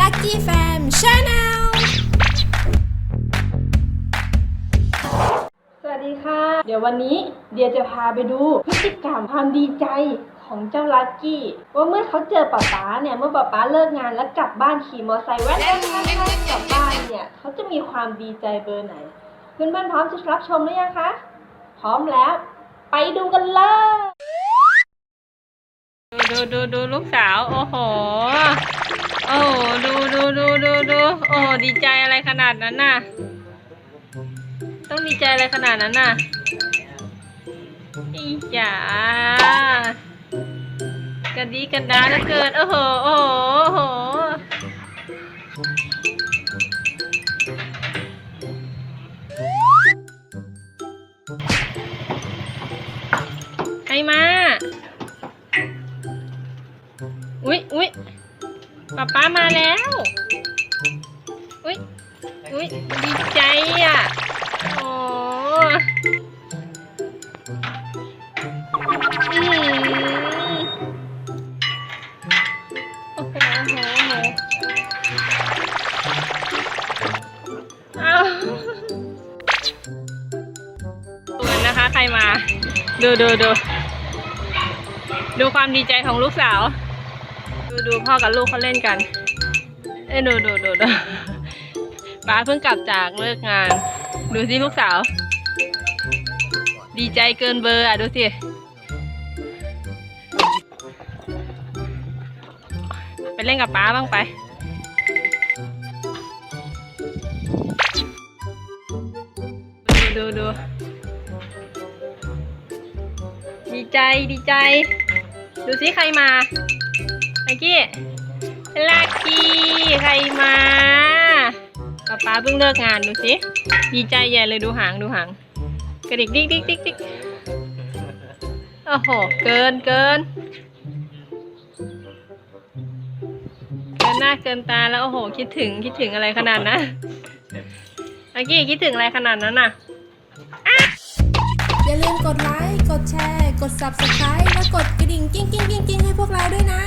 Lucky Fam Channel สวัสดีค่ะ เดี๋ยววันนี้เดียจะพาไปดูพฤติกรรมความดีใจของเจ้าลักกี้ ว่าเมื่อเขาเจอป๊าป๊าเนี่ยเมื่อป๊าป๊าเลิกงานแล้วกลับบ้านขี่มอเตอร์ไซค์แว้นแว้นแว้นแว้นกลับบ้านเนี่ยเขาจะมีความดีใจเบอร์ไหนเพื่อนๆพร้อมจะรับชมหรือยังคะพร้อมแล้ว ไปดูกันเลยดูดูดูลูกสาว โอ้โห โอ้ดูดูดูดูดูโอ้ดีใจอะไรขนาดนั้นน่ะ ต้องดีใจอะไรขนาดนั้นน่ะอีจ๋ากระดีกันดาเหลือเกินโอ้โหโอ้โหโอ้โหใครมา อุ๊ยอุ๊ย ป๊ามาแล้ว อุ๊ยอุ๊ยดีใจอะ โอ้อืมโอ้โหโอ้โหโอ้โหเอาดูกันนะคะ ใครมา ดูดูดูดูความดีใจของลูกสาว ดูดูพ่อกับลูกเขาเล่นกัน เอ้ดูดูดูดูป้าเพิ่งกลับจากเลิกงาน ดูสิลูกสาว ดีใจเกินเบอร์อะดูสิไปเล่นกับป้าบ้างไปดูดูดูดีใจดีใจ ดูสิใครมา ลักกี้ลักกี้ใครมาป๊าป๊าเพิ่งเลิกงานดูสิดีใจใหญ่เลยดูหางดูหางกระดิกดิกดิกดิกดิกโอ้โห เกินเกิน เกินหน้าเกินตาแล้วโอ้โห คิดถึงคิดถึงอะไรขนาดนั้นลักกี้คิดถึงอะไรขนาดนั้นน่ะอย่าลืมกดไลค์ กดแชร์ กด Subscribe และกดกระดิ่งกิ้งกิ้งกิ้งกิ้งให้พวกเราด้วยนะ